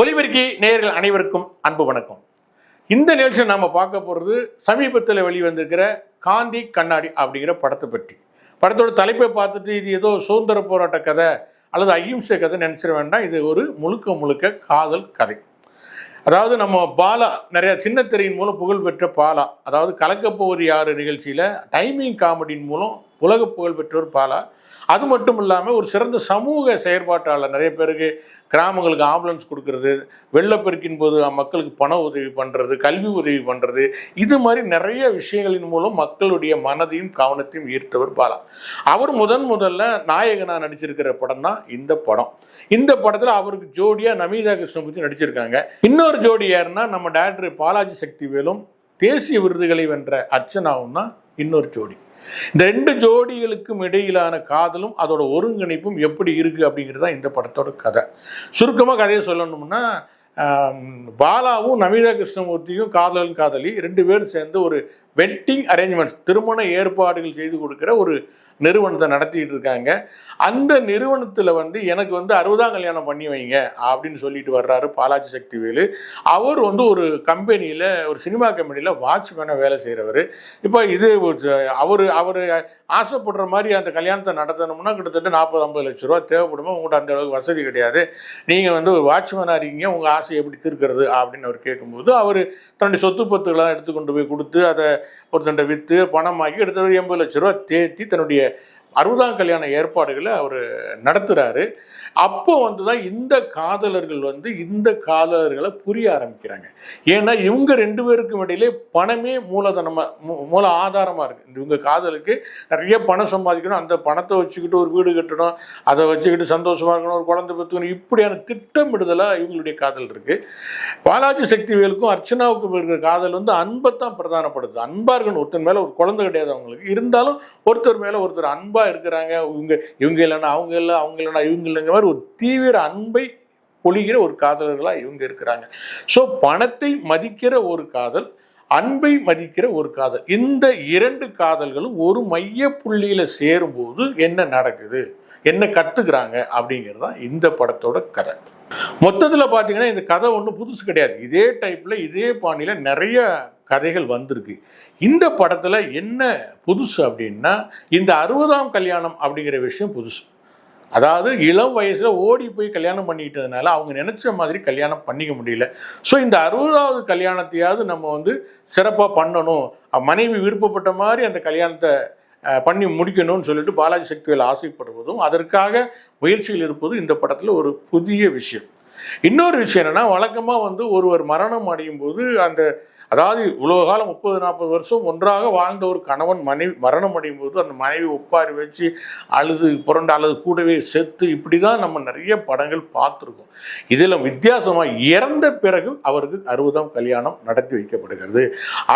ஒலிபெருக்கி நேயர்கள் அனைவருக்கும் அன்பு வணக்கம். இந்த நிகழ்ச்சியில் நாம் பார்க்க போகிறது சமீபத்தில் வெளிவந்திருக்கிற காந்தி கண்ணாடி அப்படிங்கிற படத்தை பற்றி. படத்தோட தலைப்பை பார்த்துட்டு இது ஏதோ சுதந்திர போராட்ட கதை அல்லது அகிம்சை கதை நினச்சிட வேண்டாம். இது ஒரு முழுக்க முழுக்க காதல் கதை. அதாவது நம்ம பாலா நிறைய சின்ன திரையின் மூலம் புகழ்பெற்ற பாலா அதாவது கலக்கப்போவது யார் யாரு நிகழ்ச்சியில் டைமிங் காமெடியின் மூலம் உலக புகழ் பெற்றோர் பாலா. அது மட்டும் இல்லாமல் ஒரு சிறந்த சமூக செயற்பாட்டாளர் நிறைய பேருக்கு கிராமங்களுக்கு ஆம்புலன்ஸ் கொடுக்கறது வெள்ளப்பெருக்கின் போது மக்களுக்கு பண உதவி பண்ணுறது கல்வி உதவி பண்ணுறது இது மாதிரி நிறைய விஷயங்களின் மூலம் மக்களுடைய மனதையும் கவனத்தையும் ஈர்த்தவர் பாலா. அவர் முதன் முதல்ல நாயகனா நடிச்சிருக்கிற படம் தான் இந்த படம். இந்த படத்தில் அவருக்கு ஜோடியாக நமிதா கிருஷ்ணமூர்த்தி நடிச்சிருக்காங்க. இன்னொரு ஜோடி யாருன்னா நம்ம டேரக்டர் பாலாஜி சக்திவேலும் தேசிய விருதுகளை வென்ற அர்ச்சனாவும் தான் இன்னொரு ஜோடி. இந்த ரெண்டு ஜோடிகளுக்கும் இடையிலான காதலும் அதோட ஒருங்கிணைப்பும் எப்படி இருக்கு அப்படிங்கிறது தான் இந்த படத்தோட கதை. சுருக்கமாக கதையை சொல்லணும்னா பாலாவும் நமிதா கிருஷ்ணமூர்த்தியும் காதலன் காதலி ரெண்டு பேரும் சேர்ந்து ஒரு வெட்டிங் அரேஞ்ச்மெண்ட்ஸ் திருமண ஏற்பாடுகள் செய்து கொடுக்குற ஒரு நிறுவனத்தை நடத்திட்டு இருக்காங்க. அந்த நிறுவனத்தில் வந்து எனக்கு வந்து அறுபதாம் கல்யாணம் பண்ணி வைங்க அப்படின்னு சொல்லிட்டு வர்றாரு பாலாஜி சக்திவேலு. அவர் வந்து ஒரு கம்பெனியில் ஒரு சினிமா கம்பெனியில் வாட்ச்மேனாக வேலை செய்கிறவர் இப்போ இது அவர் அவர் ஆசைப்படுற மாதிரி அந்த கல்யாணத்தை நடத்தணும்னா கிட்டத்தட்ட நாற்பது ஐம்பது லட்ச ரூபா தேவைப்படுமோ? உங்கள்கிட்ட அந்த அளவுக்கு வசதி கிடையாது. நீங்கள் வந்து ஒரு வாட்ச்மேனாக இருக்கீங்க உங்கள் ஆசையை எப்படி தீர்க்கிறது அப்படின்னு அவர் கேட்கும்போது அவர் தன்னுடைய சொத்து பத்துக்களாக எடுத்து கொண்டு போய் கொடுத்து அதை ஒருத்தண்ட விற்று பணமாக்கி எடுத்த ஒரு எண்பது லட்ச ரூபா தேத்தி தன்னுடைய அறுபதாம் கல்யாண ஏற்பாடுகளை அவர் நடத்துகிறாரு அப்போ வந்து தான் இந்த காதலர்கள் வந்து இந்த காதலர்களை புரிய ஆரம்பிக்கிறாங்க. ஏன்னா இவங்க ரெண்டு பேருக்கும் இடையிலே பணமே மூலதனமாக மூ- மூல ஆதாரமாக இருக்குது இவங்க காதலுக்கு நிறைய பணம் சம்பாதிக்கணும். அந்த பணத்தை வச்சுக்கிட்டு ஒரு வீடு கட்டணும். அதை வச்சுக்கிட்டு சந்தோஷமாக இருக்கணும். ஒரு குழந்தை பெற்றுக்கணும். இப்படியான திட்டமிடுதலாக இவங்களுடைய காதல் இருக்குது பாலாஜி சக்திவேலுக்கும் அர்ச்சனாவுக்கும் இருக்கிற காதல் வந்து அன்பை தான் பிரதானப்படுது அன்பாக இருக்கணும். ஒருத்தர் மேலே ஒரு குழந்தை கிடையாது அவங்களுக்கு. இருந்தாலும் ஒருத்தர் மேலே ஒருத்தர் அன்பு இருக்கிறாங்க. இவங்க இவங்க இல்லைன்னா அவங்க இல்லை அவங்க இல்லைன்னா இவங்க இல்லைங்கிற மாதிரி ஒரு தீவிர அன்பை பொழிகிற ஒரு காதலர்களா இவங்க இருக்கிறாங்க. ஸோ பணத்தை மதிக்கிற ஒரு காதல் அன்பை மதிக்கிற ஒரு காதல். இந்த இரண்டு காதல்களும் ஒரு மைய புள்ளியில சேரும்போது என்ன நடக்குது? என்ன கத்துக்கிறாங்க அப்படிங்கிறது தான் இந்த படத்தோட கதை. மொத்தத்தில் பார்த்தீங்கன்னா இந்த கதை ஒன்றும் புதுசு கிடையாது. இதே டைப்பில் இதே பாணியில் நிறைய கதைகள் வந்திருக்கு. இந்த படத்தில் என்ன புதுசு அப்படின்னா இந்த அறுபதாம் கல்யாணம் அப்படிங்கிற விஷயம் புதுசு. அதாவது இளம் வயசில் ஓடி போய் கல்யாணம் பண்ணிக்கிட்டதுனால அவங்க நினச்ச மாதிரி கல்யாணம் பண்ணிக்க முடியல. ஸோ இந்த அறுபதாவது கல்யாணத்தையாவது நம்ம வந்து சிறப்பாக பண்ணணும். மனைவி விருப்பப்பட்ட மாதிரி அந்த கல்யாணத்தை பண்ணி முடிக்கணும்னு சொல்லிட்டு பாலாஜி சக்திவேல் ஆசைப்படுவதும் அதற்காக முயற்சியில் இருப்பதும் இந்த படத்தில் ஒரு புதிய விஷயம். இன்னொரு விஷயம் என்னன்னா வழக்கமாக வந்து ஒருவர் மரணம் அடையும் போது அந்த அதாவது இவ்வளோ காலம் முப்பது நாற்பது வருஷம் ஒன்றாக வாழ்ந்த ஒரு கணவன் மனைவி மரணம் அடையும் போது அந்த மனைவி ஒப்பாரி வச்சு அழுது புரண்டு அல்லது கூடவே செத்து இப்படி தான் நம்ம நிறைய படங்கள் பார்த்துருக்கோம். இதில் வித்தியாசமாக இறந்த பிறகு அவருக்கு அறுபதாம் கல்யாணம் நடத்தி வைக்கப்படுகிறது.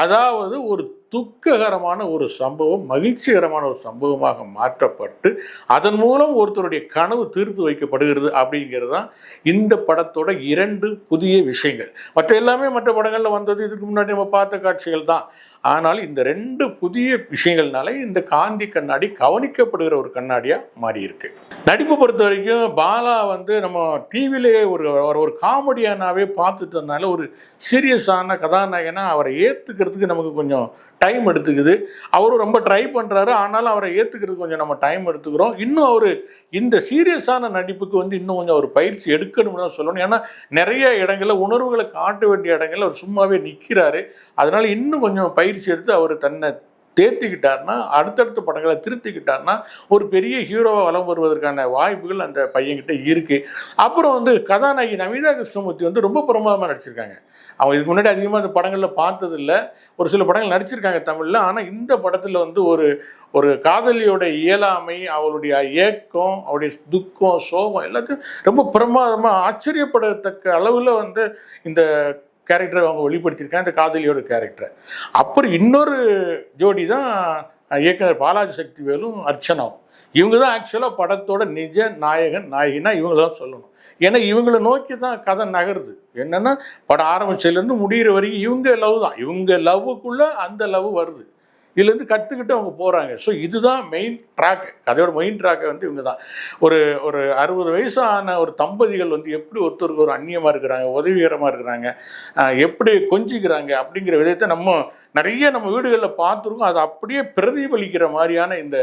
அதாவது ஒரு துக்ககரமான ஒரு சம்பவம் மகிழ்ச்சிகரமான ஒரு சம்பவமாக மாற்றப்பட்டு அதன் மூலம் ஒருத்தருடைய கனவு தீர்த்து வைக்கப்படுகிறது அப்படிங்கிறது தான் இந்த படத்தோட இரண்டு புதிய விஷயங்கள். மற்ற எல்லாமே மற்ற படங்களில் வந்தது இதுக்கு முன்னாடி நம்ம பார்த்த காட்சிகள் தான் ஆனால் இந்த ரெண்டு புதிய விஷயங்கள்னால இந்த காந்தி கண்ணாடி கவனிக்கப்படுகிற ஒரு கண்ணாடியாக மாறியிருக்கு. நடிப்பு பொறுத்த வரைக்கும் பாலா வந்து நம்ம டிவிலேயே ஒரு ஒரு- ஒரு காமெடியானாவே பார்த்துட்டு இருந்தனால ஒரு சீரியஸான கதாநாயகனாக அவரை ஏற்றுக்கிறதுக்கு நமக்கு கொஞ்சம் டைம் எடுத்துக்குது. அவரும் ரொம்ப ட்ரை பண்ணுறாரு ஆனாலும் அவரை ஏற்றுக்கிறதுக்கு கொஞ்சம் நம்ம டைம் எடுத்துக்கிறோம். இன்னும் அவர் இந்த சீரியஸான நடிப்புக்கு வந்து இன்னும் கொஞ்சம் அவர் பயிற்சி எடுக்கணும்னு தான் சொல்லணும். ஏன்னா நிறைய இடங்களில் உணர்வுகளை காட்ட வேண்டிய இடங்களில் அவர் சும்மாவே நிற்கிறாரு அதனால இன்னும் கொஞ்சம் பயிற்சி எடுத்து அவர் தன்னை தேர்த்திக்கிட்டார்னா அடுத்தடுத்த படங்களை திருத்திக்கிட்டார்னா ஒரு பெரிய ஹீரோவாக வலம் வருவதற்கான வாய்ப்புகள் அந்த பையன்கிட்ட இருக்கு. அப்புறம் வந்து கதாநாயகி நமிதா கிருஷ்ணமூர்த்தி வந்து ரொம்ப பிரமாதமாக நடிச்சிருக்காங்க. அவங்க இதுக்கு முன்னாடி அதிகமாக அந்த படங்களில் பார்த்ததில்ல. ஒரு சில படங்கள் நடிச்சிருக்காங்க தமிழில். ஆனால் இந்த படத்தில் வந்து ஒரு ஒரு காதலியோட இயலாமை அவளுடைய ஏக்கம் அவருடைய துக்கம் சோகம் எல்லாத்தையும் ரொம்ப பிரமாதமாக ஆச்சரியப்படத்தக்க அளவில் வந்து இந்த கேரக்டரை அவங்க வெளிப்படுத்தியிருக்காங்க இந்த காதலியோட கேரக்டரை அப்புறம் இன்னொரு ஜோடி தான் இயக்குனர் பாலாஜி சக்திவேலும் அர்ச்சனாவும். இவங்க தான் ஆக்சுவலாக படத்தோட நிஜ நாயகன் நாயகினா இவங்க தான் சொல்லணும். ஏன்னா இவங்களை நோக்கி தான் கதை நகருது. என்னென்னா படம் ஆரம்பிச்சதுலேருந்து முடிகிற வரைக்கும் இவங்க லவ் தான். இவங்க லவ்வுக்குள்ளே அந்த லவ் வருது. இதுலேருந்து கற்றுக்கிட்டு அவங்க போகிறாங்க ஸோ இதுதான் மெயின் ட்ராக் கதையோட மெயின் ட்ராக்கை வந்து இவங்க தான் ஒரு ஒரு அறுபது வயசான ஒரு தம்பதிகள் வந்து எப்படி ஒருத்தருக்கு ஒரு அந்நியமாக இருக்கிறாங்க உதவிகரமாக இருக்கிறாங்க எப்படி கொஞ்சிக்கிறாங்க அப்படிங்கிற விதத்தை நம்ம நிறைய நம்ம வீடுகளில் பார்த்துருக்கோம். அது அப்படியே பிரதிபலிக்கிற மாதிரியான இந்த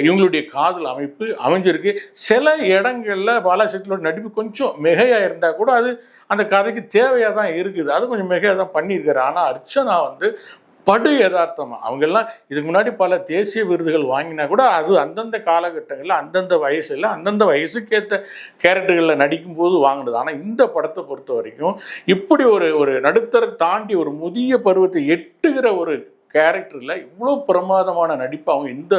இவங்களுடைய காதல் அமைப்பு அமைஞ்சிருக்கு. சில இடங்களில் பாலாசக்தியோட நடிப்பு கொஞ்சம் மிகையாக இருந்தால் கூட அது அந்த கதைக்கு தேவையாக தான் இருக்குது. அது கொஞ்சம் மிகையாக தான் பண்ணியிருக்காரு. ஆனால் அர்ச்சனா வந்து படு யதார்த்தமா. அவங்கெல்லாம் இதுக்கு முன்னாடி பல தேசிய விருதுகள் வாங்கினா கூட அது அந்தந்த காலகட்டங்களில் அந்தந்த வயசில் அந்தந்த வயசுக்கேற்ற கேரக்டர்களில் நடிக்கும்போது வாங்கினது. ஆனால் இந்த படத்தை பொறுத்த வரைக்கும் இப்படி ஒரு ஒரு நடுத்தர தாண்டி ஒரு முதிய பருவத்தை எட்டுகிற ஒரு கேரக்டரில் இவ்வளோ பிரமாதமான நடிப்பு அவங்க இந்த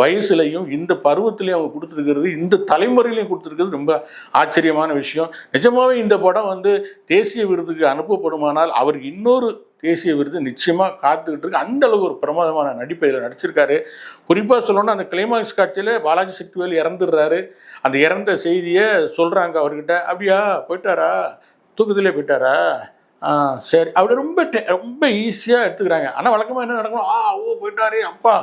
வயசுலையும் இந்த பருவத்திலையும் அவங்க கொடுத்துருக்கிறது இந்த தலைமுறையிலையும் கொடுத்துருக்கிறது ரொம்ப ஆச்சரியமான விஷயம். நிஜமாகவே இந்த படம் வந்து தேசிய விருதுக்கு அனுப்பப்படுமானால் அவருக்கு இன்னொரு தேசிய விருது நிச்சயமாக காத்துக்கிட்டு இருக்கு. அந்த அளவு ஒரு பிரமாதமான நடிப்பை இதில் நடிச்சிருக்காரு. குறிப்பாக சொல்லணும்னா அந்த கிளைமாக்ஸ் காட்சியில் பாலாஜி சக்திவேல் இறந்துடுறாரு. அந்த இறந்த செய்தியை சொல்கிறாங்க அவர்கிட்ட. அப்படியா போயிட்டாரா? தூக்கத்திலே போயிட்டாரா? ஆ சரி. அப்படி ரொம்ப ரொம்ப ஈஸியாக எடுத்துக்கிறாங்க. ஆனால் வழக்கமாக என்ன நடக்கணும்? ஆ ஓ போயிட்டாரே அப்பா.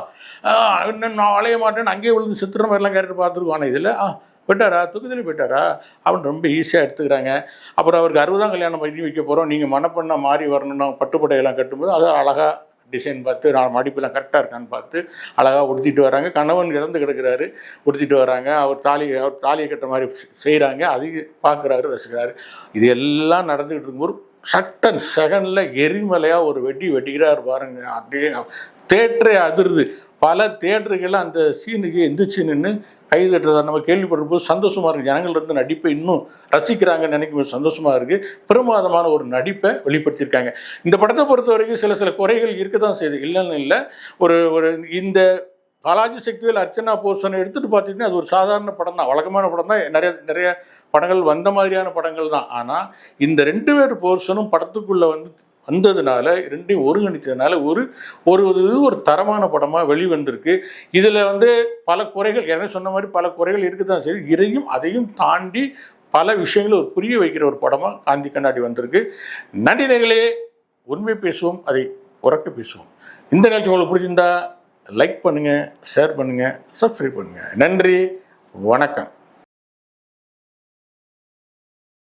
ஆ, இன்னும் நான் அலைய மாட்டேன்னு அங்கேயே விழுந்து சித்திரம் மாதிரிலாம் கேட்டு பார்த்துருக்கோம். ஆனால் இதில் ஆ போயிட்டாரா? தூக்கத்திலே போயிட்டாரா? அப்படின்னு ரொம்ப ஈஸியாக எடுத்துக்கிறாங்க. அப்புறம் அவருக்கு அறுபதாம் கல்யாணம் பண்ணி வைக்க போகிறோம் நீங்கள் மனப்பண்ணா மாறி வரணும்னா பட்டுப்படையெல்லாம் கட்டும்போது அதை அழகாக டிசைன் பார்த்து நான் மடிப்பெல்லாம் கரெக்டாக இருக்கான்னு பார்த்து அழகாக உடுத்திட்டு வராங்க. கணவன் இறந்து கிடக்குறாரு. உடுத்திட்டு வராங்க. அவர் தாலி அவர் தாலியை கட்டுற மாதிரி செய்கிறாங்க அதையும் பார்க்குறாரு ரசிக்கிறாரு. இது எல்லாம் நடந்துக்கிட்டு இருக்கும்போது சட்டன் செகண்டில் எரிமலையாக ஒரு வெட்டி வெட்டிக்கிறார் பாருங்க. அப்படியே தேட்டரே அதிருது. பல தேட்டர்கள் அந்த சீனுக்கு எந்திரிச்சு நின்று கை தட்டுறதா நம்ம கேள்விப்படும்போது சந்தோஷமாக இருக்குது ஜனங்கள் இருந்து நடிப்பை இன்னும் ரசிக்கிறாங்கன்னு நினைக்கும் போது இருக்குது பிரமாதமான ஒரு நடிப்பை வெளிப்படுத்தியிருக்காங்க. இந்த படத்தை பொறுத்த வரைக்கும் சில சில குறைகள் இருக்க தான் செய்யுது. இல்லைன்னு இல்லை. ஒரு ஒரு இந்த பாலாஜி சக்திவேல் அர்ச்சனா போர்ஷனை எடுத்துகிட்டு பார்த்தீங்கன்னா அது ஒரு சாதாரண படம் தான். வழக்கமான படம் தான். நிறைய நிறைய படங்கள் வந்த மாதிரியான படங்கள் தான். ஆனால் இந்த ரெண்டு பேர் போர்ஷனும் படத்துக்குள்ளே வந்து வந்ததுனால ரெண்டையும் ஒருங்கிணைத்ததுனால ஒரு ஒரு ஒரு இது ஒரு தரமான படமாக வெளிவந்திருக்கு. இதில் வந்து பல குறைகள் என்ன சொன்ன மாதிரி பல குறைகள் இருக்க தான் செய்யுது. இதையும் அதையும் தாண்டி பல விஷயங்களை ஒரு புரிய வைக்கிற ஒரு படமாக காந்தி கண்ணாடி வந்திருக்கு. நன்றி உண்மை பேசுவோம் அதை உறக்க பேசுவோம். இந்த நிகழ்ச்சி உங்களுக்கு பிடிச்சிருந்தா லைக் பண்ணுங்கள் ஷேர் பண்ணுங்கள் சப்ஸ்கிரைப் பண்ணுங்கள் நன்றி வணக்கம்.